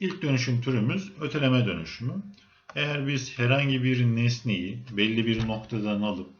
İlk dönüşüm türümüz öteleme dönüşümü. Eğer biz herhangi bir nesneyi belli bir noktadan alıp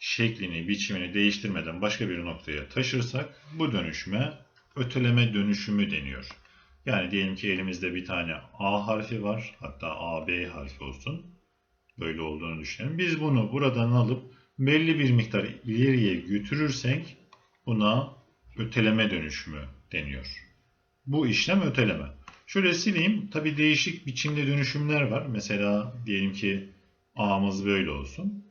şeklini, biçimini değiştirmeden başka bir noktaya taşırsak bu dönüşüme öteleme dönüşümü deniyor. Yani diyelim ki elimizde bir tane A harfi var. Hatta AB harfi olsun. Böyle olduğunu düşünelim. Biz bunu buradan alıp belli bir miktar ileriye götürürsek buna öteleme dönüşümü deniyor. Bu işlem öteleme. Şöyle sileyim. Tabi değişik biçimde dönüşümler var. Mesela diyelim ki A'mız böyle olsun.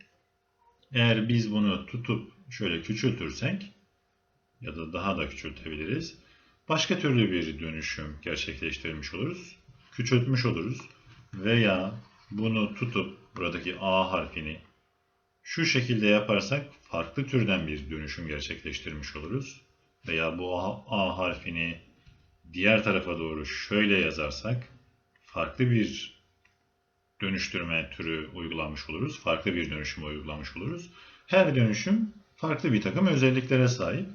Eğer biz bunu tutup şöyle küçültürsek ya da daha da küçültebiliriz. Başka türlü bir dönüşüm gerçekleştirmiş oluruz. Küçültmüş oluruz. Veya bunu tutup buradaki A harfini şu şekilde yaparsak farklı türden bir dönüşüm gerçekleştirmiş oluruz. Veya bu A, A harfini diğer tarafa doğru şöyle yazarsak farklı bir dönüştürme türü uygulamış oluruz. Farklı bir dönüşüm uygulamış oluruz. Her dönüşüm farklı bir takım özelliklere sahip.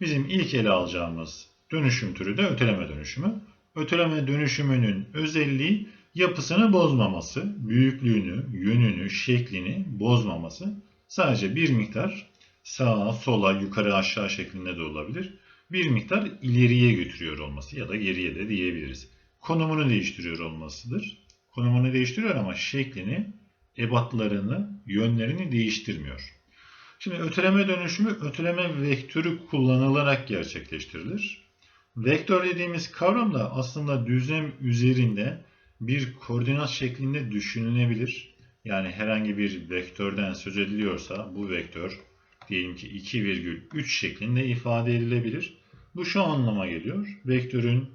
Bizim ilk ele alacağımız dönüşüm türü de öteleme dönüşümü. Öteleme dönüşümünün özelliği yapısını bozmaması, büyüklüğünü, yönünü, şeklini bozmaması. Sadece bir miktar sağa, sola, yukarı, aşağı şeklinde de olabilir. Bir miktar ileriye götürüyor olması ya da geriye de diyebiliriz. Konumunu değiştiriyor olmasıdır. Konumunu değiştiriyor ama şeklini, ebatlarını, yönlerini değiştirmiyor. Şimdi öteleme dönüşümü öteleme vektörü kullanılarak gerçekleştirilir. Vektör dediğimiz kavram da aslında düzlem üzerinde bir koordinat şeklinde düşünülebilir. Yani herhangi bir vektörden söz ediliyorsa bu vektör diyelim ki 2,3 şeklinde ifade edilebilir. Bu şu anlama geliyor. Vektörün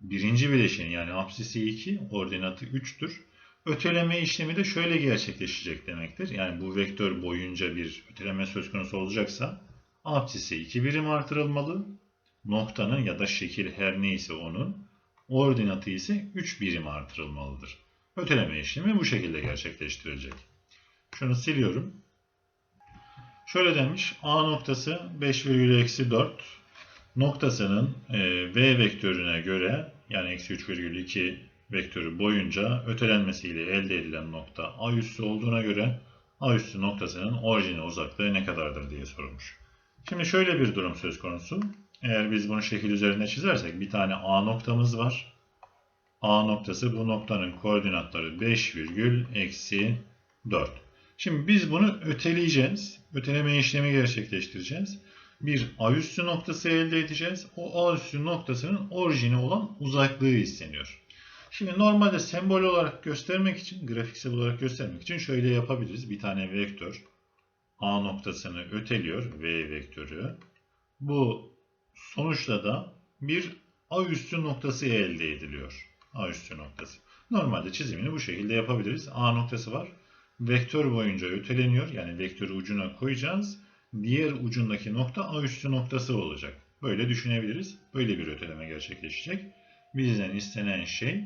birinci bileşeni yani apsisi 2, ordinatı 3'tür. Öteleme işlemi de şöyle gerçekleşecek demektir. Yani bu vektör boyunca bir öteleme söz konusu olacaksa apsisi 2 birim artırılmalı. Noktanın ya da şekil her neyse onun ordinatı ise 3 birim artırılmalıdır. Öteleme işlemi bu şekilde gerçekleştirilecek. Şunu siliyorum. Şöyle demiş. A noktası 5,-4 noktasının e, V vektörüne göre yani eksi 3,2 vektörü boyunca ötelenmesiyle elde edilen nokta A üssü olduğuna göre A üssü noktasının orijine uzaklığı ne kadardır diye sorulmuş. Şimdi şöyle bir durum söz konusu. Eğer biz bunu şekil üzerinde çizersek bir tane A noktamız var. A noktası bu noktanın koordinatları 5 virgül eksi 4. Şimdi biz bunu öteleyeceğiz. Öteleme işlemi gerçekleştireceğiz. Bir A üssü noktası elde edeceğiz. O A üssü noktasının orijini olan uzaklığı isteniyor. Şimdi normalde sembol olarak göstermek için, grafiksel olarak göstermek için şöyle yapabiliriz. Bir tane vektör A noktasını öteliyor, V vektörü. Bu sonuçla da bir A üssü noktası elde ediliyor. A üssü noktası. Normalde çizimini bu şekilde yapabiliriz. A noktası var. Vektör boyunca öteleniyor. Yani vektörü ucuna koyacağız. Diğer ucundaki nokta A üssü noktası olacak. Böyle düşünebiliriz. Böyle bir öteleme gerçekleşecek. Bizden istenen şey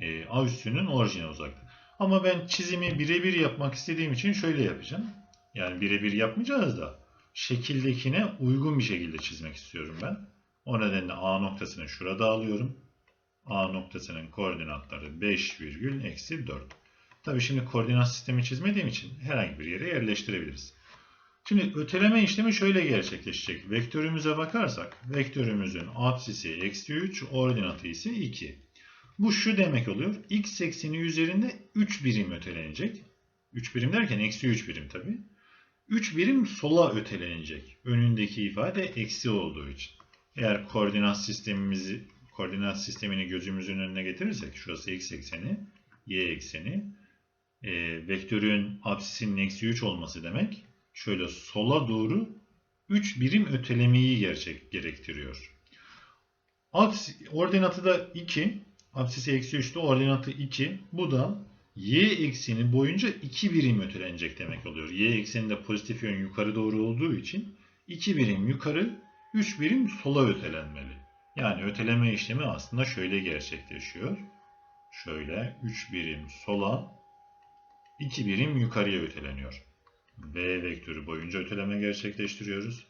e, A üssünün orijine uzaklığı. Ama ben çizimi birebir yapmak istediğim için şöyle yapacağım. Yani birebir yapmayacağız da şekildekine uygun bir şekilde çizmek istiyorum ben. O nedenle A noktasını şurada alıyorum. A noktasının koordinatları 5 virgül eksi 4. Tabi şimdi koordinat sistemi çizmediğim için herhangi bir yere yerleştirebiliriz. Şimdi öteleme işlemi şöyle gerçekleşecek. Vektörümüze bakarsak vektörümüzün apsisi eksi 3, ordinatı ise 2. Bu şu demek oluyor. X ekseni üzerinde 3 birim ötelenecek. 3 birim derken eksi 3 birim tabi. 3 birim sola ötelenecek. Önündeki ifade eksi olduğu için. Eğer koordinat sistemimizi koordinat sistemini gözümüzün önüne getirirsek şurası x ekseni, y ekseni e, vektörün apsisinin eksi 3 olması demek şöyle sola doğru 3 birim ötelemeyi gerçek gerektiriyor. Apsis, ordinatı da 2. Apsisi eksi 3'te ordinatı 2. Bu da y ekseni boyunca 2 birim ötelenecek demek oluyor. Y ekseninde pozitif yön yukarı doğru olduğu için 2 birim yukarı 3 birim sola ötelenmeli. Yani öteleme işlemi aslında şöyle gerçekleşiyor. Şöyle 3 birim sola 2 birim yukarıya öteleniyor. V vektörü boyunca öteleme gerçekleştiriyoruz.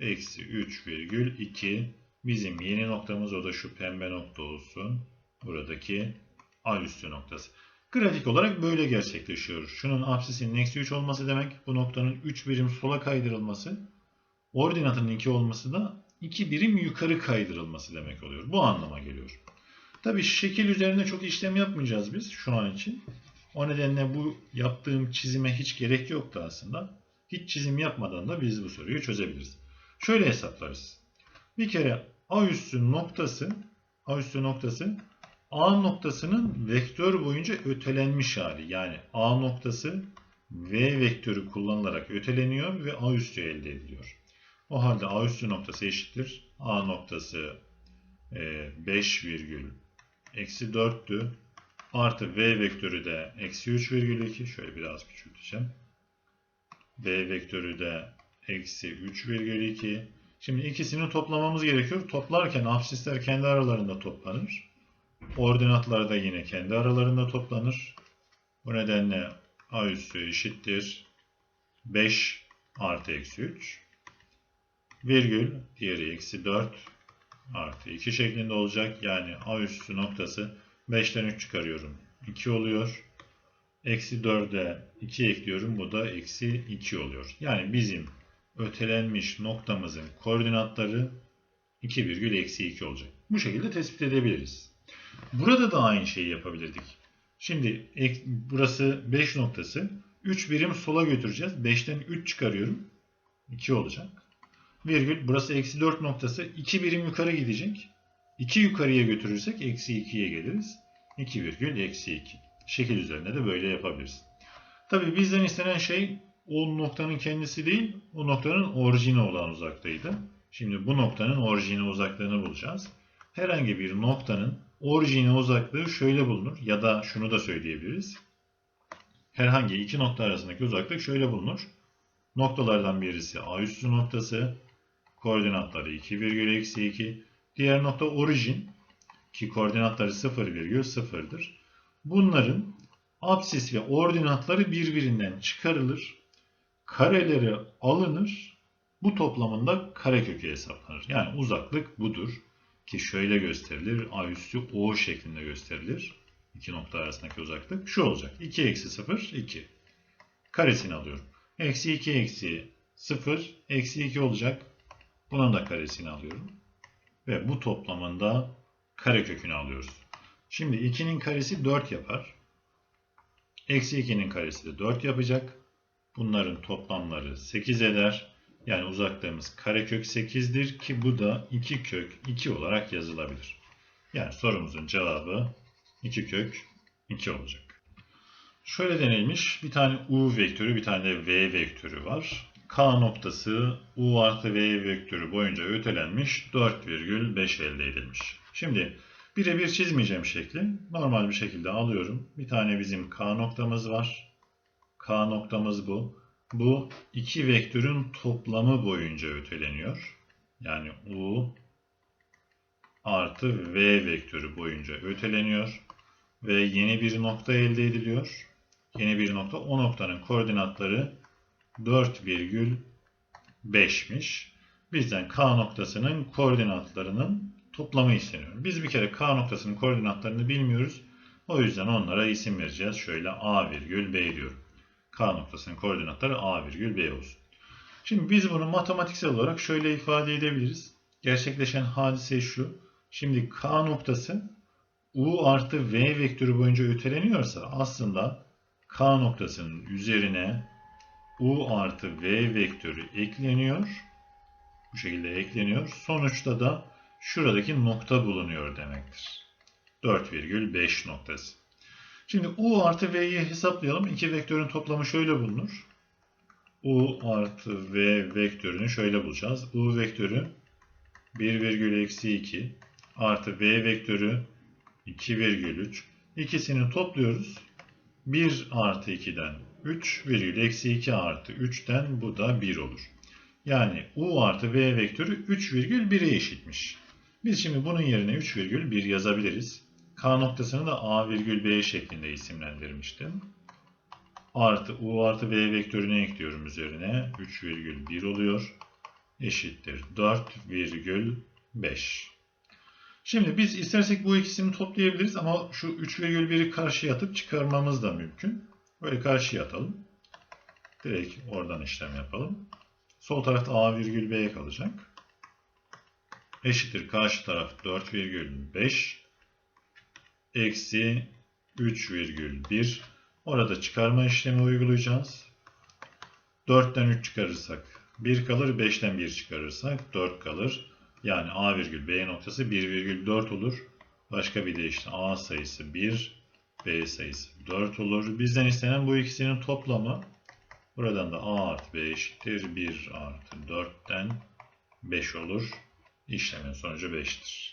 Eksi 3,2 bizim yeni noktamız o da şu pembe nokta olsun. buradaki A üstü noktası. Grafik olarak böyle gerçekleşiyor. Şunun apsisinin eksi 3 olması demek. Bu noktanın 3 birim sola kaydırılması. Ordinatının 2 olması da 2 birim yukarı kaydırılması demek oluyor. Bu anlama geliyor. Tabi şekil üzerinde çok işlem yapmayacağız biz şu an için. O nedenle bu yaptığım çizime hiç gerek yoktu aslında. Hiç çizim yapmadan da biz bu soruyu çözebiliriz. Şöyle hesaplarız. Bir kere A üssü noktası A üssü noktası A noktasının vektör boyunca ötelenmiş hali. Yani A noktası V vektörü kullanılarak öteleniyor ve A üssü elde ediliyor. O halde A üssü noktası eşittir. A noktası e, 5 virgül eksi 4'tü. Artı V vektörü de eksi 3,2. Şöyle biraz küçülteceğim. V vektörü de eksi 3,2. Şimdi ikisini toplamamız gerekiyor. Toplarken absisler kendi aralarında toplanır. Ordinatlar da yine kendi aralarında toplanır. Bu nedenle A üssü eşittir. 5 artı eksi 3. Virgül diğeri eksi 4 artı 2 şeklinde olacak. Yani A üssü noktası 5'ten 3 çıkarıyorum. 2 oluyor. Eksi 4'e 2 ekliyorum. Bu da eksi 2 oluyor. Yani bizim ötelenmiş noktamızın koordinatları 2 virgül eksi 2 olacak. Bu şekilde tespit edebiliriz. Burada da aynı şeyi yapabilirdik. Şimdi burası 5 noktası. 3 birim sola götüreceğiz. 5'ten 3 çıkarıyorum. 2 olacak. Virgül burası eksi 4 noktası. 2 birim yukarı gidecek. 2 yukarıya götürürsek eksi 2'ye geliriz. 2 virgül eksi 2. Şekil üzerinde de böyle yapabiliriz. Tabi bizden istenen şey o noktanın kendisi değil, o noktanın orijini olan uzaktaydı. Şimdi bu noktanın orijini uzaklığını bulacağız. Herhangi bir noktanın orijini uzaklığı şöyle bulunur ya da şunu da söyleyebiliriz. Herhangi iki nokta arasındaki uzaklık şöyle bulunur. Noktalardan birisi A üssü noktası, koordinatları 2 virgül eksi 2. Diğer nokta orijin ki koordinatları 0 virgül 0'dır. Bunların absis ve ordinatları birbirinden çıkarılır. Kareleri alınır. Bu toplamında karekökü hesaplanır. Yani uzaklık budur. Ki şöyle gösterilir. A üssü O şeklinde gösterilir. İki nokta arasındaki uzaklık şu olacak. 2 eksi 0, 2. Karesini alıyorum. Eksi 2 eksi 0, eksi 2 olacak. Bunun da karesini alıyorum. Ve bu toplamında karekökünü alıyoruz. Şimdi 2'nin karesi 4 yapar. Eksi 2'nin karesi de 4 yapacak. Bunların toplamları 8 eder. Yani uzaklığımız karekök 8'dir ki bu da 2 kök 2 olarak yazılabilir. Yani sorumuzun cevabı 2 kök 2 olacak. Şöyle denilmiş. Bir tane U vektörü, bir tane de V vektörü var. K noktası U artı V vektörü boyunca ötelenmiş 4,5 elde edilmiş. Şimdi birebir çizmeyeceğim şekli. Normal bir şekilde alıyorum. Bir tane bizim K noktamız var. K noktamız bu. Bu iki vektörün toplamı boyunca öteleniyor. Yani U artı V vektörü boyunca öteleniyor. Ve yeni bir nokta elde ediliyor. Yeni bir nokta. O noktanın koordinatları 4,5'miş. Bizden K noktasının koordinatlarının toplamı isteniyor. Biz bir kere K noktasının koordinatlarını bilmiyoruz. O yüzden onlara isim vereceğiz. Şöyle A virgül B diyorum. K noktasının koordinatları A virgül B olsun. Şimdi biz bunu matematiksel olarak şöyle ifade edebiliriz. Gerçekleşen hadise şu. Şimdi K noktası U artı V vektörü boyunca öteleniyorsa aslında K noktasının üzerine U artı V vektörü ekleniyor. Bu şekilde ekleniyor. Sonuçta da şuradaki nokta bulunuyor demektir. 4,5 noktası. Şimdi U artı V'yi hesaplayalım. İki vektörün toplamı şöyle bulunur. U artı V vektörünü şöyle bulacağız. U vektörü 1,2 artı V vektörü 2,3. İkisini topluyoruz. 1 artı 2'den 3 virgül eksi 2 artı 3'ten bu da 1 olur. Yani U artı V vektörü 3,1'e eşitmiş. Biz şimdi bunun yerine 3,1 yazabiliriz. K noktasını da A virgül B şeklinde isimlendirmiştim. Artı U artı V vektörünü ekliyorum üzerine. 3,1 oluyor. Eşittir 4,5. Şimdi biz istersek bu ikisini toplayabiliriz ama şu 3,1'i karşıya atıp çıkarmamız da mümkün. Böyle karşıya atalım. Direkt oradan işlem yapalım. Sol tarafta A virgül B kalacak. Eşittir karşı taraf 4,5 eksi 3,1 Orada çıkarma işlemi uygulayacağız. 4'ten 3 çıkarırsak 1 kalır, 5'ten 1 çıkarırsak 4 kalır. Yani A virgül B noktası 1,4 olur. Başka bir deyişle A sayısı 1, B sayısı 4 olur. Bizden istenen bu ikisinin toplamı. Buradan da A artı B eşittir 1 artı 4'ten 5 olur. İşlemin sonucu 5'tir.